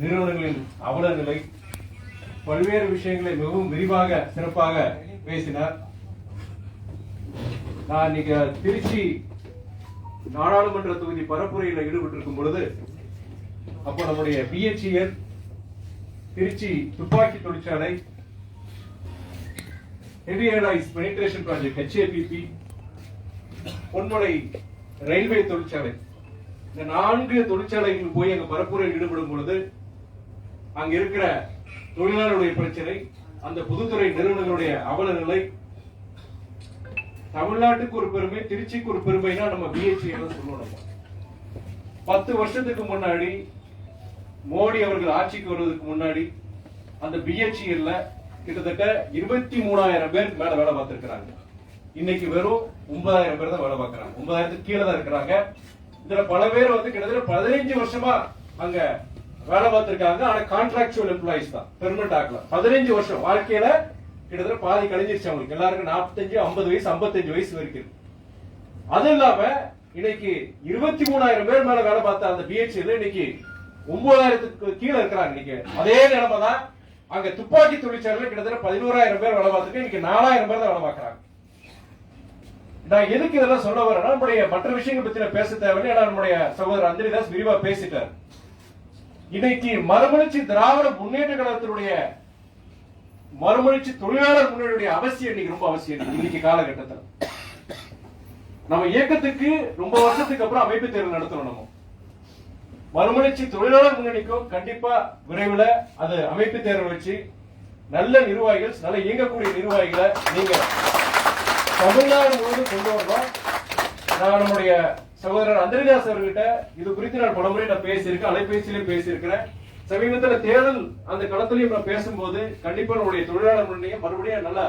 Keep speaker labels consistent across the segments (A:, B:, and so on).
A: நிறுவனங்களின் அவல நிலை பல்வேறு விஷயங்களை மிகவும் விரிவாக சிறப்பாக பேசினார். நான் இன்னைக்கு திருச்சி நாடாளுமன்ற தொகுதி பரப்புரையில் ஈடுபட்டிருக்கும் பொழுது அப்போ நம்முடைய பிஹெச்இஎல் திருச்சி துப்பாக்கி தொழிற்சாலை heavy airlines penetration project HAPP Ponmalai railway தொழிற்சாலை. இந்த நான்கு தொழிற்சாலைகள் போய் அங்க பரப்புரையில் ஈடுபடும் பொழுது அங்க இருக்கிற தொழிலாளருடைய பிரச்சனை அந்த பொதுத்துறை நிறுவனங்களுடைய அவல நிலை தமிழ்நாட்டுக்கு ஒரு பெருமை திருச்சிக்கு ஒரு பெருமைனா நம்ம பிஹெச்சி சொல்லுவோம் நம்ம. பத்து வருஷத்துக்கு முன்னாடி மோடி அவர்கள் ஆட்சிக்கு வருவதற்கு முன்னாடி அந்த பிஹெச்இஎல்ல கிட்டத்தட்ட இருபத்தி மூணாயிரம் பேர் மேல வேலை பார்த்திருக்கிறாங்க. இன்னைக்கு வெறும் ஒன்பதாயிரம் பேர் தான் வேலை பார்க்கறாங்க. ஒன்பதாயிரத்துக்கு கீழே தான் இருக்கிறாங்க. இதுல பல பேர் வந்து கிட்டத்தட்ட பதினைஞ்சு வருஷமா அங்க வேலை பார்த்திருக்காங்க. ஆனா கான்ட்ராக்சுவல் எம்ப்ளாயிஸ் தான். பெர்மனன்ட் ஆகல பதினஞ்சு வருஷம். வாழ்க்கையில கிட்டத்தட்ட பாதி கழிஞ்சிருச்சு அவங்களுக்கு. எல்லாருக்கும் நாற்பத்தஞ்சு ஐம்பது வயசு ஐம்பத்தஞ்சு வயசு வரைக்கும். அது இல்லாம இன்னைக்கு இருபத்தி மூணாயிரம் பேர் மேல வேலை பார்த்த அந்த பிஹெச்ல இன்னைக்கு ஒன்பதாயிரத்துக்கு கீழே இருக்கிறாங்க இன்னைக்கு. அதே நிலைமை தான் அங்க துப்பாக்கி தொழிற்சாலையில கிட்டத்தட்ட பதினோராயிரம் பேர் வேலை பார்த்துட்டு இன்னைக்கு நாலாயிரம் பேர் தான் வேலை பார்க்கறாங்க. நான் எதுக்கு இதெல்லாம் சொல்ல வரேன்னா நம்முடைய மற்ற விஷயங்கள் பத்தி நான் பேச தேவையில்லை. ஏன்னா நம்முடைய சகோதரர் அஞ்சலிதாஸ் விரிவா பேசிட்டார். இன்னைக்கு மறுமலர்ச்சி திராவிட முன்னேற்ற கழகத்தினுடைய மறுமலர்ச்சி தொழிலாளர் முன்னேற்ற அவசியம் இன்னைக்கு ரொம்ப அவசியம் இன்னைக்கு- இன்னைக்கு காலகட்டத்தில். நம்ம இயக்கத்துக்கு ரொம்ப வருஷத்துக்கு அப்புறம் அமைப்பு தேர்தல் நடத்தணும் நம்ம. மறுமலர்ச்சி தொழிலாளர் முன்னணிக்கும் கண்டிப்பா விரைவில் அது அமைப்பு தேர்தல் வச்சு நல்ல நிர்வாகிகள் நல்ல இயங்கக்கூடிய நிர்வாகிகளை நீங்க தமிழ்நாடு முழுவதும் கொண்டு வரணும். நான் நம்முடைய சகோதரர் அந்திரதாஸ் அவர்கிட்ட இது குறித்து நான் பலமுறை நான் பேசியிருக்கேன் அலைபேசியிலையும் பேசியிருக்கிறேன். சமீபத்துல தேர்தல் அந்த களத்திலையும் நான் பேசும்போது கண்டிப்பா நம்முடைய தொழிலாளர் முன்னணியை மறுபடியும் நல்லா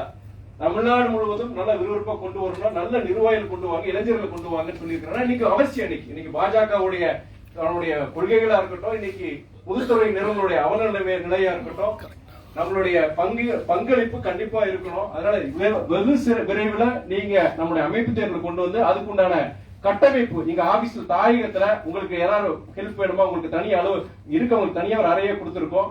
A: தமிழ்நாடு முழுவதும் நல்ல விறுவிறுப்பா கொண்டு வரணும் நல்ல நிர்வாகிகள் கொண்டு வாங்க இளைஞர்களை கொண்டு வாங்கன்னு சொல்லியிருக்கிறேன் இன்னைக்கு அவசியம் இன்னைக்கு இன்னைக்கு பாஜகவுடைய அவனுடைய கொள்கைகளா இருக்கட்டும் இன்னைக்கு பொதுத்துறை நிறுவனங்களுடைய அவநிலைமை நிலையா இருக்கட்டும் நம்மளுடைய பங்கு பங்களிப்பு கண்டிப்பா இருக்கணும். அதனால வெ- வெகு சிற- விரைவில் நீங்க நம்மளுடைய அமைப்பு தேர்தல் கொண்டு வந்து அதுக்குண்டான கட்டமைப்பு. நீங்க ஆபீஸ்ல தாயகத்துல உங்களுக்கு யாராவது ஹெல்ப் வேணுமா? உங்களுக்கு தனி அளவு இருக்கவங்களுக்கு தனியா ஒரு அறையை கொடுத்துருக்கோம்.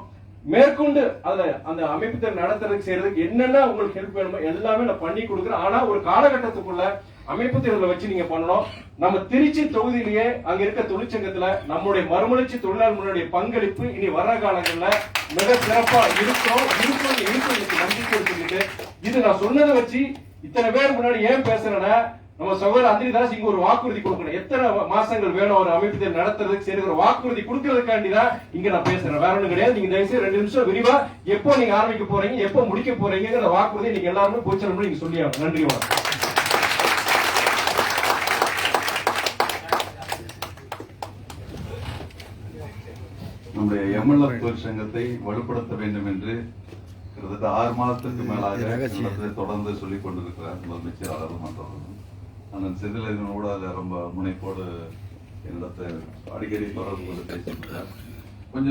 A: மேற்கொண்டு அதுல அந்த அமைப்பு நடத்துறதுக்கு செய்யறதுக்கு என்னென்ன உங்களுக்கு ஹெல்ப் வேணுமோ எல்லாமே நான் பண்ணி கொடுக்குறேன். ஆனா ஒரு காலகட்டத்துக்குள்ள அமைப்பு தேர்தலை வச்சு நீங்க பண்ணணும். நம்ம திருச்சி தொகுதியிலேயே அங்க இருக்க தொழிற்சங்கத்துல நம்முடைய மறுமலர்ச்சி தொழிலாளர்களுடைய பங்களிப்பு இனி வர்ற காலங்கள்ல மிக சிறப்பா இருக்கும். இருக்கும் இருக்கும். எனக்கு நம்பிக்கை சொல்லிட்டு இது நான் சொன்னதை வச்சு இத்தனை பேர் முன்னாடி ஏன் பேசுறேன்னா நம்ம சகோதரர் அந்திரிதாஸ் இங்க ஒரு வாக்குறுதி கொடுக்கணும். எத்தனை மாசங்கள் வேணும் ஒரு அமைப்பு தேர்தல் நடத்துறதுக்கு சரி ஒரு வாக்குறுதி கொடுக்கறதுக்காண்டி தான் இங்க நான் பேசுறேன். வேற ஒண்ணும் கிடையாது. நீங்க தயவுசெய்து ரெண்டு நிமிஷம் விரிவா எப்போ நீங்க ஆரம்பிக்க போறீங்க எப்போ முடிக்க போறீங்கிற வாக்குறுதி நீங்க எல்லாருமே போச்சு நீங்க சொல்லி ஆகணும். நன்றி வணக்கம்.
B: நம்முடைய எம்எல்எஃப் தொழிற்சங்கத்தை வலுப்படுத்த வேண்டும் என்று கிட்டத்தட்ட ஆறு மாதத்திற்கு மேலாக தொடர்ந்து சொல்லிக் கொண்டிருக்கிறார் முதலமைச்சர் மன்றவர்கள் அண்ணன் செந்திலன் கூட அதில் ரொம்ப முனைப்போடு என்னிடத்தை அடிக்கடி தொடர்பு கொண்டு பேசியிருக்கிறார் கொஞ்சம்